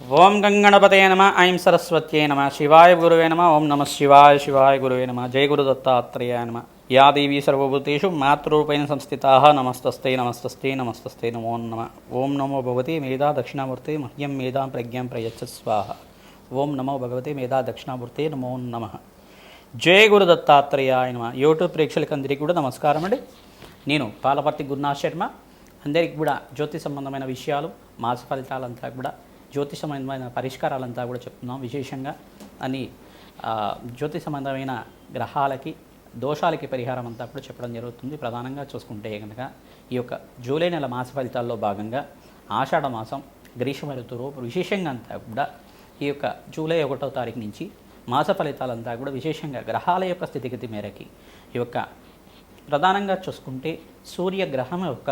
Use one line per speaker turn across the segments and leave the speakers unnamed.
ఓం గంగణపతే నమ ఐం సరస్వత్యే నమ శివాయ గురువే నమ ఓం నమ శివాయ శివాయ గురువే నమ జయ గురు దత్తాత్రేయ నమ. యా దేవీ సర్వభూతేషు మాతృరూపేణ సంస్థితా నమస్తస్తే నమస్తస్తే నమస్తస్తే నమో నమ. ఓం నమో భగవతి మేధా దక్షిణామూర్తి మహ్యం మేధాం ప్రజ్ఞం ప్రయచ్చ స్వాహ. ఓం నమో భగవతి మేధా దక్షిణామూర్తి నమో నమ. జయ గురు దత్తాత్రేయ నమ. యూట్యూబ్ ప్రేక్షకులందరికీ కూడా నమస్కారం అండి. నేను పాలపర్తి గురునాథ్ శర్మ. అందరికీ కూడా జ్యోతి సంబంధమైన విషయాలు మాస ఫలితాలంతా కూడా జ్యోతి సంబంధమైన పరిష్కారాలంతా కూడా చెప్తున్నాం విశేషంగా. అని జ్యోతి సంబంధమైన గ్రహాలకి దోషాలకి పరిహారం అంతా కూడా చెప్పడం జరుగుతుంది. ప్రధానంగా చూసుకుంటే కనుక ఈ యొక్క జూలై నెల మాస ఫలితాల్లో భాగంగా ఆషాఢ మాసం గ్రీష్మ ఋతువు విశేషంగా అంతా కూడా ఈ యొక్క జూలై ఒకటో తారీఖు నుంచి మాస ఫలితాలంతా కూడా విశేషంగా గ్రహాల యొక్క స్థితిగతి మేరకి ఈ యొక్క ప్రధానంగా చూసుకుంటే సూర్యగ్రహం యొక్క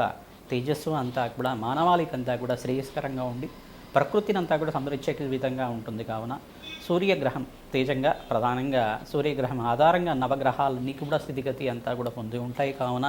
తేజస్సు అంతా కూడా మానవాళికంతా కూడా శ్రేయస్కరంగా ఉండి ప్రకృతిని అంతా కూడా సంరక్షే విధంగా ఉంటుంది కావున సూర్యగ్రహం తేజంగా ప్రధానంగా సూర్యగ్రహం ఆధారంగా నవగ్రహాలన్నీ కూడా స్థితిగతి అంతా కూడా పొంది ఉంటాయి కావున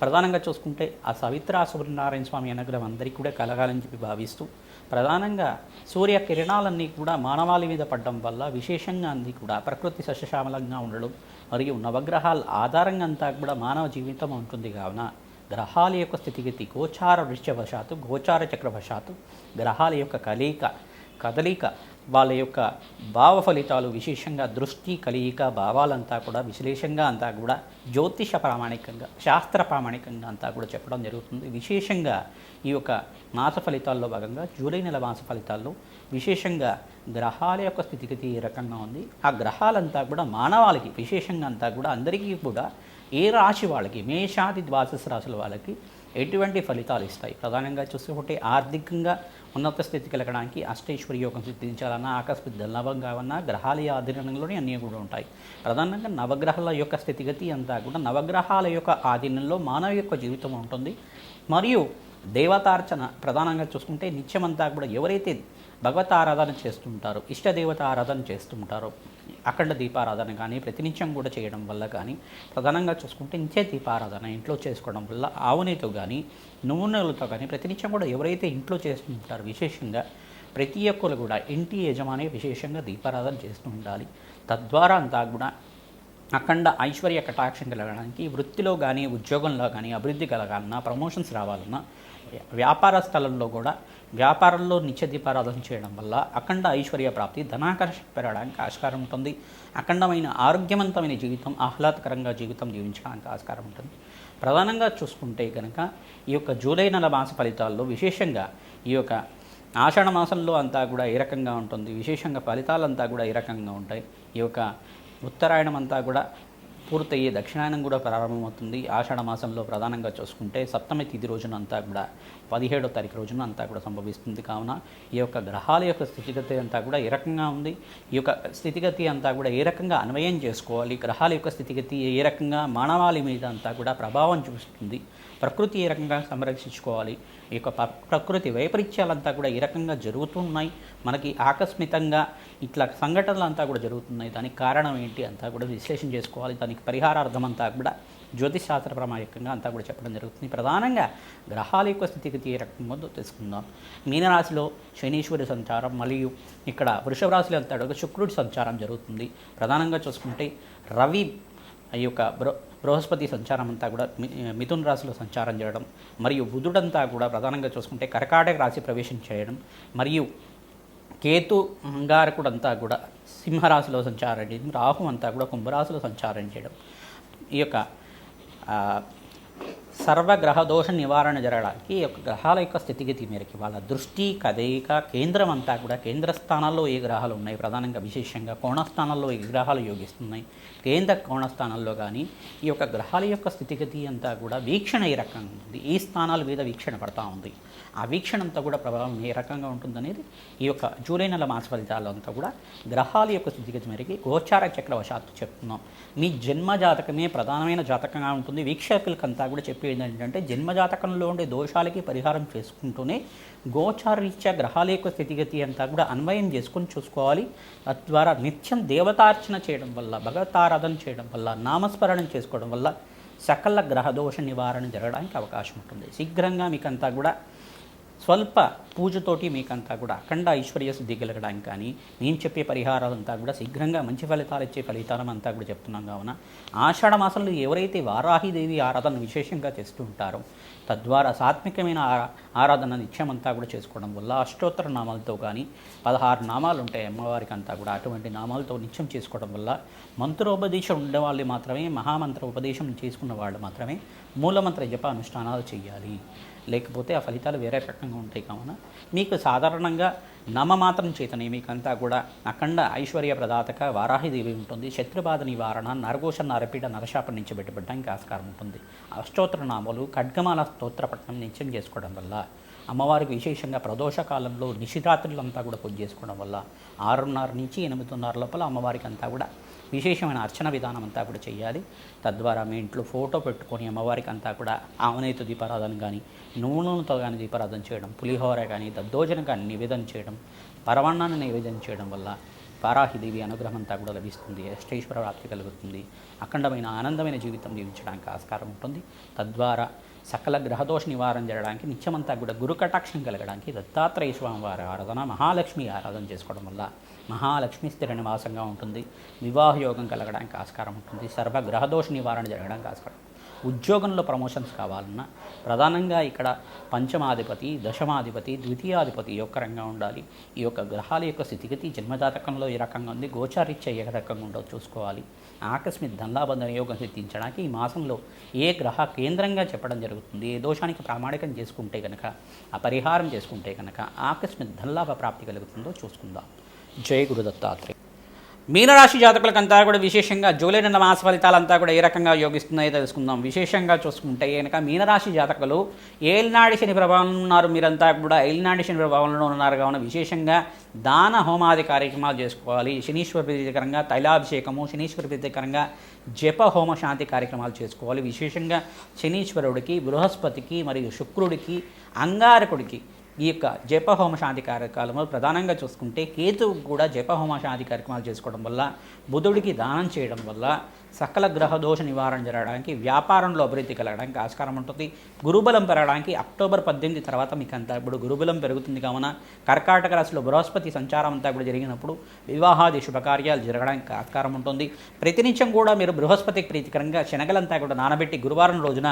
ప్రధానంగా చూసుకుంటే ఆ సవిత్ర సూర్యనారాయణ స్వామి అనుగ్రహం అందరికీ కూడా కలగాలని చెప్పి భావిస్తూ ప్రధానంగా సూర్య కిరణాలన్నీ కూడా మానవాళి మీద పడడం వల్ల విశేషంగా అన్ని కూడా ప్రకృతి సస్యశ్యామలంగా ఉండడం మరియు నవగ్రహాల ఆధారంగా అంతా కూడా మానవ జీవితం ఉంటుంది కావున గ్రహాల యొక్క స్థితిగతి గోచార వృశ్చవశాత్తు గోచార చక్రవశాత్తు గ్రహాల యొక్క కలయిక కదలిక వాళ్ళ యొక్క భావ ఫలితాలు విశేషంగా దృష్టి కలియిక భావాలంతా కూడా విశ్లేషంగా అంతా కూడా జ్యోతిష ప్రామాణికంగా శాస్త్ర ప్రామాణికంగా అంతా కూడా చెప్పడం జరుగుతుంది. విశేషంగా ఈ యొక్క మాస ఫలితాల్లో భాగంగా జూలై నెల మాస ఫలితాల్లో విశేషంగా గ్రహాల యొక్క స్థితిగతి ఏ రకంగా ఉంది. ఆ గ్రహాలంతా కూడా మానవాళికి విశేషంగా అంతా కూడా అందరికీ కూడా ఏ రాశి వాళ్ళకి మేషాది ద్వాదశ రాశుల వాళ్ళకి ఎటువంటి ఫలితాలు ఇస్తాయి? ప్రధానంగా చూసుకుంటే ఆర్థికంగా ఉన్నత స్థితి కలగడానికి అష్టైశ్వర్య యోగం సిద్ధించాలన్నా ఆకస్మిక ధనలాభం కావన్నా గ్రహాల ఆధీనంలోనే అన్నీ కూడా ఉంటాయి. ప్రధానంగా నవగ్రహాల యొక్క స్థితిగతి అంతా కూడా నవగ్రహాల యొక్క ఆధీనంలో మానవ యొక్క జీవితం ఉంటుంది. మరియు దేవతార్చన ప్రధానంగా చూసుకుంటే నిత్యమంతా కూడా ఎవరైతే భగవత్ ఆరాధన చేస్తుంటారు ఇష్టదేవత ఆరాధన చేస్తుంటారు. అఖండ దీపారాధన కానీ ప్రతినిత్యం కూడా చేయడం వల్ల కానీ ప్రధానంగా చూసుకుంటే నిత్య దీపారాధన ఇంట్లో చేసుకోవడం వల్ల ఆవునేతో కానీ నూనెలతో కానీ ప్రతినిత్యం కూడా ఎవరైతే ఇంట్లో చేస్తుంటారో విశేషంగా ప్రతి ఒక్కరు కూడా ఇంటి యజమాని విశేషంగా దీపారాధన చేస్తూ ఉండాలి. తద్వారా అంతా కూడా అఖండ ఐశ్వర్య కటాక్షం కలగడానికి వృత్తిలో కానీ ఉద్యోగంలో కానీ అభివృద్ధి కలగాలన్నా ప్రమోషన్స్ రావాలన్నా వ్యాపార స్థలంలో కూడా వ్యాపారంలో నిత్య దీపారాధన చేయడం వల్ల అఖండ ఐశ్వర్య ప్రాప్తి ధనాకర్షణ పెరగడానికి ఆస్కారం ఉంటుంది. అఖండమైన ఆరోగ్యవంతమైన జీవితం ఆహ్లాదకరంగా జీవితం జీవించడానికి ఆస్కారం ఉంటుంది. ప్రధానంగా చూసుకుంటే కనుక ఈ యొక్క జూలై నెల మాస ఫలితాల్లో విశేషంగా ఈ యొక్క ఆషాఢ మాసంలో అంతా కూడా ఏ రకంగా ఉంటుంది? విశేషంగా ఫలితాలంతా కూడా ఏ రకంగా ఉంటాయి? ఈ యొక్క ఉత్తరాయణం అంతా కూడా పూర్తయ్యే దక్షిణాయనం కూడా ప్రారంభమవుతుంది. ఆషాఢ మాసంలో ప్రధానంగా చూసుకుంటే సప్తమి తిథి రోజునంతా కూడా పదిహేడో తారీఖు రోజున అంతా కూడా సంభవిస్తుంది. కావున ఈ యొక్క గ్రహాల యొక్క స్థితిగతి అంతా కూడా ఏ రకంగా ఉంది? ఈ యొక్క స్థితిగతి అంతా కూడా ఏ రకంగా అన్వయం చేసుకోవాలి? గ్రహాల యొక్క స్థితిగతి ఏ రకంగా మానవాళి మీద అంతా కూడా ప్రభావం చూపిస్తుంది? ప్రకృతి ఏ రకంగా సంరక్షించుకోవాలి? ఈ యొక్క ప- ప్రకృతి వైపరీత్యాలంతా కూడా ఏ రకంగా జరుగుతున్నాయి? మనకి ఆకస్మికంగా ఇట్లా సంఘటనలు అంతా కూడా జరుగుతున్నాయి. దానికి కారణం ఏంటి అంతా కూడా విశ్లేషణ చేసుకోవాలి. దానికి పరిహారార్థం అంతా కూడా జ్యోతిష్ శాస్త్ర అంతా కూడా చెప్పడం జరుగుతుంది. ప్రధానంగా గ్రహాల యొక్క స్థితిగతి ఏ రకంగా తెలుసుకుందాం. మీనరాశిలో శనీశ్వరి సంచారం మరియు ఇక్కడ వృషభ రాశిలో అంతా శుక్రుడి సంచారం జరుగుతుంది. ప్రధానంగా చూసుకుంటే రవి ఈ యొక్క బృ బృహస్పతి సంచారం అంతా కూడా మి- రాశిలో సంచారం చేయడం మరియు బుధుడంతా కూడా ప్రధానంగా చూసుకుంటే కర్కాటక రాశి ప్రవేశం చేయడం మరియు కేతు అంగారకుడంతా కూడా సింహరాశిలో సంచారం చేయడం రాహు అంతా కూడా కుంభరాశిలో సంచారం చేయడం. ఈ యొక్క ఆ, సర్వగ్రహ దోష నివారణ జరగడానికి యొక్క గ్రహాల యొక్క స్థితిగతి మేరకి వాళ్ళ దృష్టి కదయిక కేంద్రం అంతా కూడా కేంద్ర స్థానాల్లో ఏ గ్రహాలు ఉన్నాయి? ప్రధానంగా విశేషంగా కోణస్థానాల్లో ఏ గ్రహాలు యోగిస్తున్నాయి? కేంద్ర కోణస్థానాల్లో కానీ ఈ యొక్క గ్రహాల యొక్క స్థితిగతి అంతా కూడా వీక్షణ ఏ రకంగా ఉంది? ఈ స్థానాల మీద వీక్షణ పడతా ఉంది? ఆ వీక్షణ అంతా కూడా ప్రభావం ఏ రకంగా ఉంటుందనేది ఈ యొక్క జూలై నెల మాస ఫలితాలు అంతా కూడా గ్రహాల యొక్క స్థితిగతి మేరకి గోచార చక్రవశాత్తు చెప్తున్నాం. మీ జన్మ జాతకమే ప్రధానమైన జాతకంగా ఉంటుంది. వీక్షకులకంతా కూడా చెప్పేది ఏంటంటే జన్మజాతకంలో ఉండే దోషాలకి పరిహారం చేసుకుంటూనే గోచారరీత్యా గ్రహాల యొక్క స్థితిగతి అంతా కూడా అన్వయం చేసుకొని చూసుకోవాలి. తద్వారా నిత్యం దేవతార్చన చేయడం వల్ల భగవతారాధన చేయడం వల్ల నామస్మరణం చేసుకోవడం వల్ల సకల గ్రహదోష నివారణ జరగడానికి అవకాశం ఉంటుంది. శీఘ్రంగా మీకంతా కూడా స్వల్ప పూజతోటి మీకంతా కూడా అఖండ ఐశ్వర్య సిద్ధి కలగడానికి కానీ నేను చెప్పే పరిహారాలంతా కూడా శీఘ్రంగా మంచి ఫలితాలు ఇచ్చే ఫలితాలం అంతా కూడా చెప్తున్నాం కావున ఆషాఢ మాసంలో ఎవరైతే వారాహిదేవి ఆరాధన విశేషంగా చేస్తూ ఉంటారో తద్వారా సాత్వికమైన ఆరా ఆరాధన నిత్యమంతా కూడా చేసుకోవడం వల్ల అష్టోత్తర నామాలతో కానీ పదహారు నామాలు ఉంటాయి అమ్మవారికి అంతా కూడా అటువంటి నామాలతో నిత్యం చేసుకోవడం వల్ల మంత్రోపదేశం ఉండే వాళ్ళు మాత్రమే మహామంత్ర ఉపదేశం చేసుకున్న వాళ్ళు మాత్రమే మూలమంత్ర జప అనుష్ఠానాలు చేయాలి. లేకపోతే ఆ ఫలితాలు వేరే రకంగా ఉంటాయి కావున మీకు సాధారణంగా నమమాత్రం చేతనే మీకంతా కూడా అఖండ ఐశ్వర్య ప్రదాతక వారాహిదేవి ఉంటుంది. శత్రుబాధ నివారణ నరఘోష నరపీడ నరశాపం నుంచి బయటపడడానికి ఆస్కారం ఉంటుంది. అష్టోత్తర నామాలు ఖడ్గమాల స్తోత్రపట్నం నిత్యం చేసుకోవడం వల్ల అమ్మవారికి విశేషంగా ప్రదోష కాలంలో నిశిరాత్రులంతా కూడా పూజ చేసుకోవడం వల్ల ఆరున్నర నుంచి ఎనిమిదిన్నర లోపల అమ్మవారికి అంతా కూడా విశేషమైన అర్చన విధానం అంతా కూడా చేయాలి తద్వారా మీ ఇంట్లో ఫోటో పెట్టుకొని అమ్మవారికి అంతా కూడా ఆవనేతో దీపారాధన కానీ నూనెతో కానీ దీపారాధన చేయడం పులిహోర కానీ దద్దోజనం కానీ నివేదన చేయడం పరవాణాన్ని నివేదన చేయడం వల్ల వారాహిదేవి అనుగ్రహం అంతా కూడా లభిస్తుంది. అష్టేశ్వర ప్రాప్తి కలుగుతుంది. అఖండమైన ఆనందమైన జీవితం జీవించడానికి ఆస్కారం ఉంటుంది. తద్వారా సకల గ్రహదోష నివారణ జరగడానికి నిత్యమంతా కూడా గురు కటాక్షం కలగడానికి దత్తాత్రేయ స్వామి వారి ఆరాధన మహాలక్ష్మి ఆరాధన చేసుకోవడం వల్ల మహాలక్ష్మి స్థిర నివాసంగా ఉంటుంది. వివాహయోగం కలగడానికి ఆస్కారం ఉంటుంది. సర్వ గ్రహదోష నివారణ జరగడానికి ఆస్కారం ఉద్యోగంలో ప్రమోషన్స్ కావాలన్నా ప్రధానంగా ఇక్కడ పంచమాధిపతి దశమాధిపతి ద్వితీయాధిపతి ఈ యొక్క రంగా ఉండాలి. ఈ యొక్క గ్రహాల యొక్క స్థితిగతి జన్మజాతకంలో ఏ రకంగా ఉంది గోచారిత్య ఏ రకంగా ఉండో చూసుకోవాలి. ఆకస్మిక ధనలాబంధన యోగం సిద్ధించడానికి ఈ మాసంలో ఏ గ్రహ కేంద్రంగా చెప్పడం జరుగుతుంది ఏ దోషానికి ప్రామాణికం చేసుకుంటే కనుక ఆ పరిహారం చేసుకుంటే కనుక ఆకస్మిక ధనలాభ ప్రాప్తి కలుగుతుందో చూసుకుందాం. జయ గురుదత్తాత్రేయ. మీనరాశి జాతకులకంతా కూడా విశేషంగా జూలై నెల మాస ఫలితాలంతా కూడా ఏ రకంగా యోగిస్తున్నాయో తెలుసుకుందాం. విశేషంగా చూసుకుంటే కనుక మీనరాశి జాతకులు ఏలినాడి శని ప్రభావంలో ఉన్నారు. మీరంతా కూడా ఏలినాడి శని ప్రభావంలో ఉన్నారు. కావున విశేషంగా దాన హోమాది కార్యక్రమాలు చేసుకోవాలి. శనీశ్వర ప్రీతికరంగా తైలాభిషేకము శనీశ్వర ప్రీతికరంగా జప హోమ శాంతి కార్యక్రమాలు చేసుకోవాలి. విశేషంగా శనీశ్వరుడికి బృహస్పతికి మరియు శుక్రుడికి అంగారకుడికి ఈ యొక్క జపహోమ శాంతి కార్యక్రమాలు ప్రధానంగా చూసుకుంటే కేతువు కూడా జపహోమ శాంతి కార్యక్రమాలు చేసుకోవడం వల్ల బుధుడికి దానం చేయడం వల్ల సకల గ్రహ దోష నివారణ జరగడానికి వ్యాపారంలో అభివృద్ధి కలగడానికి ఆస్కారం ఉంటుంది. గురుబలం పెరగడానికి అక్టోబర్ పద్దెనిమిది తర్వాత మీకు అంతా ఇప్పుడు గురుబలం పెరుగుతుంది కావున కర్కాటక రాశిలో బృహస్పతి సంచారం అంతా కూడా జరిగినప్పుడు వివాహాది శుభకార్యాలు జరగడానికి ఆస్కారం ఉంటుంది. ప్రతినిత్యం కూడా మీరు బృహస్పతికి ప్రీతికరంగా శనగలంతా కూడా నానబెట్టి గురువారం రోజున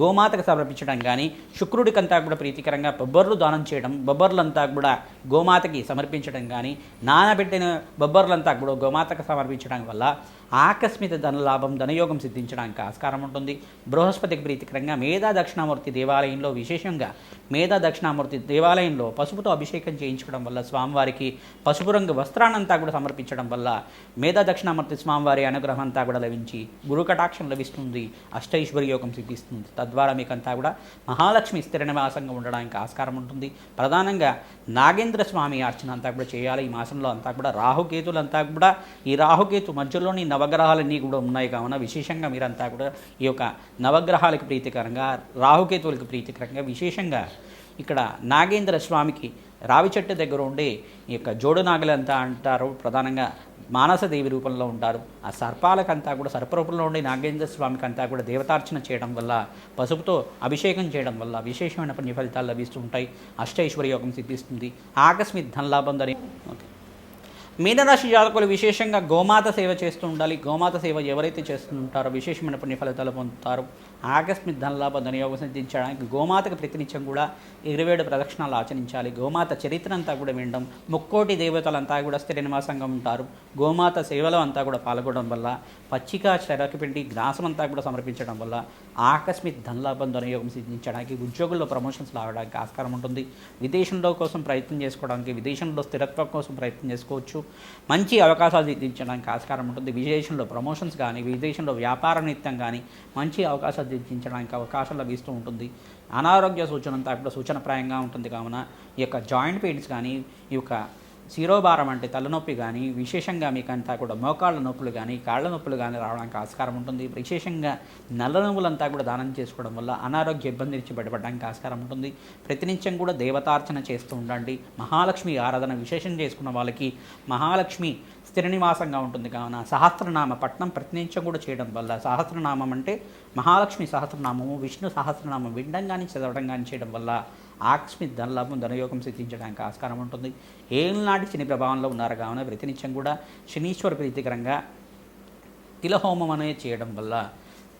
గోమాతకు సమర్పించడం కానీ శుక్రుడికంతా కూడా ప్రీతికరంగా బొబ్బర్లు దానం చేయడం బొబ్బర్లంతా కూడా గోమాతకి సమర్పించడం కానీ నానబెట్టిన బొబ్బర్లంతా కూడా గోమాతకు సమర్పించడం వల్ల ఆకస్మిక ధనలాభం ధనయోగం సిద్ధించడానికి ఆస్కారం ఉంటుంది. బృహస్పతికి ప్రీతికరంగా మేధా దక్షిణామూర్తి దేవాలయంలో విశేషంగా మేధా దక్షిణామూర్తి దేవాలయంలో పసుపుతో అభిషేకం చేయించుకోవడం వల్ల స్వామివారికి పసుపు రంగు వస్త్రాన్నంతా కూడా సమర్పించడం వల్ల మేధా దక్షిణామూర్తి స్వామివారి అనుగ్రహం అంతా కూడా లభించి గురు కటాక్షం లభిస్తుంది అష్టైశ్వర్య యోగం సిద్ధిస్తుంది. తద్వారా మీకంతా కూడా మహాలక్ష్మి స్థిర నివాసంగా ఉండడానికి ఆస్కారం ఉంటుంది. ప్రధానంగా నాగేంద్ర స్వామి అర్చన అంతా కూడా చేయాలి. ఈ మాసంలో అంతా కూడా రాహుకేతులంతా కూడా ఈ రాహుకేతు మధ్యలోని నవగ్రహాలన్నీ కూడా ఉన్నాయి కావున విశేషంగా మీరంతా కూడా ఈ యొక్క నవగ్రహాలకు ప్రీతికరంగా రాహుకేతువులకు ప్రీతికరంగా విశేషంగా ఇక్కడ నాగేంద్ర స్వామికి రావి చెట్టు దగ్గర ఉండే ఈ యొక్క జోడు నాగలంతా అంటారు. ప్రధానంగా మానసదేవి రూపంలో ఉంటారు. ఆ సర్పాలకంతా కూడా సర్పరూపంలో ఉండే నాగేంద్ర స్వామికి అంతా కూడా దేవతార్చన చేయడం వల్ల పసుపుతో అభిషేకం చేయడం వల్ల విశేషమైన పుణ్య ఫలితాలు లభిస్తూ ఉంటాయి. అష్టైశ్వర్యోగం సిద్ధిస్తుంది. ఆకస్మిక్ ధనలాభం ధరి ఓకే. మీనరాశి జాతకులు విశేషంగా గోమాత సేవ చేస్తూ ఉండాలి. గోమాత సేవ ఎవరైతే చేస్తుంటారో విశేషమైన పుణ్య ఫలితాలు పొందుతారు. ఆకస్మిక ధనలాభ ధనయోగం సిద్ధించడానికి గోమాతకు ప్రతినిత్యం కూడా ఇరవై ఏడు ప్రదక్షిణాలు ఆచరించాలి. గోమాత చరిత్ర అంతా కూడా వినడం ముక్కోటి దేవతలంతా కూడా స్థిర నివాసంగా ఉంటారు. గోమాత సేవలో అంతా కూడా పాల్గొనడం వల్ల పచ్చిక శరకి పిండి గ్రాసం అంతా కూడా సమర్పించడం వల్ల ఆకస్మిక ధనలాభం ధనయోగం సిద్ధించడానికి ఉద్యోగుల్లో ప్రమోషన్స్ రావడానికి ఆస్కారం ఉంటుంది. విదేశంలో కోసం ప్రయత్నం చేసుకోవడానికి విదేశంలో స్థిరత్వం కోసం ప్రయత్నం చేసుకోవచ్చు. మంచి అవకాశాలు దిద్దించడానికి ఆస్కారం ఉంటుంది. విదేశంలో ప్రమోషన్స్ కానీ విదేశంలో వ్యాపార నిత్యం కానీ మంచి అవకాశాలు దిద్దించడానికి అవకాశం లభిస్తూ ఉంటుంది. అనారోగ్య సూచన అంతా కూడా సూచనప్రాయంగా ఉంటుంది. కావున ఈ యొక్క జాయింట్ పెయిన్స్ కానీ ఈ యొక్క శిరోభారం అంటే తలనొప్పి కానీ విశేషంగా మీకు అంతా కూడా మోకాళ్ళ నొప్పులు కానీ కాళ్ళ నొప్పులు కానీ రావడానికి ఆస్కారం ఉంటుంది. విశేషంగా నల్ల నువ్వులంతా కూడా దానం చేసుకోవడం వల్ల అనారోగ్య ఇబ్బంది నుంచి బయటపడడానికి ఆస్కారం ఉంటుంది. ప్రతినిత్యం కూడా దేవతార్చన చేస్తూ ఉండండి. మహాలక్ష్మి ఆరాధన విశేషం చేసుకున్న వాళ్ళకి మహాలక్ష్మి స్థిర నివాసంగా ఉంటుంది. కావున సహస్రనామ పట్నం ప్రతినిత్యం కూడా చేయడం వల్ల సహస్రనామం అంటే మహాలక్ష్మి సహస్రనామము విష్ణు సహస్రనామం వినడం కానీ చదవడం కానీ చేయడం వల్ల ఆకస్మిక ధనలాభం ధనయోగం సిద్ధించడానికి ఆస్కారం ఉంటుంది. ఏళ్ళనాటి శని ప్రభావంలో ఉన్నారు కావున ప్రతినిత్యం కూడా శనీశ్వర ప్రీతికరంగా తిలహోమం అనేది చేయడం వల్ల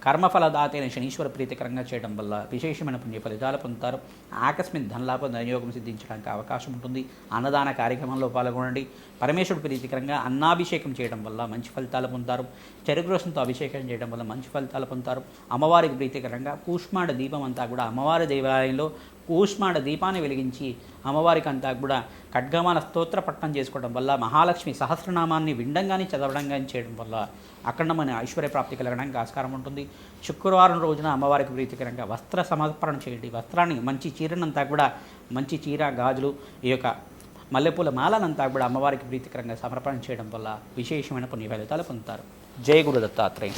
కర్మఫలదాతైన శనీశ్వర ప్రీతికరంగా చేయడం వల్ల విశేషమైన పుణ్య ఫలితాలు పొందుతారు. ఆకస్మిక ధనలాభ ధనయోగం సిద్ధించడానికి అవకాశం ఉంటుంది. అన్నదాన కార్యక్రమంలో పాల్గొనండి. పరమేశ్వరుడు ప్రీతికరంగా అన్నాభిషేకం చేయడం వల్ల మంచి ఫలితాలు పొందుతారు. చెరుకు రసంతో అభిషేకం చేయడం వల్ల మంచి ఫలితాలు పొందుతారు. అమ్మవారికి ప్రీతికరంగా కూష్మాండ దీపం అంతా కూడా అమ్మవారి దేవాలయంలో కూష్మాండ దీపాన్ని వెలిగించి అమ్మవారికి అంతా కూడా ఖడ్గమాల స్తోత్ర పట్టణం చేసుకోవడం వల్ల మహాలక్ష్మి సహస్రనామాన్ని విండంగాని చదవడం కానీ చేయడం వల్ల అఖండమైన ఐశ్వర్య ప్రాప్తి కలగడానికి ఆస్కారం ఉంటుంది. శుక్రవారం రోజున అమ్మవారికి ప్రీతికరంగా వస్త్ర సమర్పణ చేయండి. వస్త్రాన్ని మంచి చీరనంతా కూడా మంచి చీర గాజులు ఈ యొక్క మల్లెపూల మాలనంతా కూడా అమ్మవారికి ప్రీతికరంగా సమర్పణ చేయడం వల్ల విశేషమైన పుణ్య ఫలితాలు పొందుతారు. జయ గురు దత్తాత్రేయ.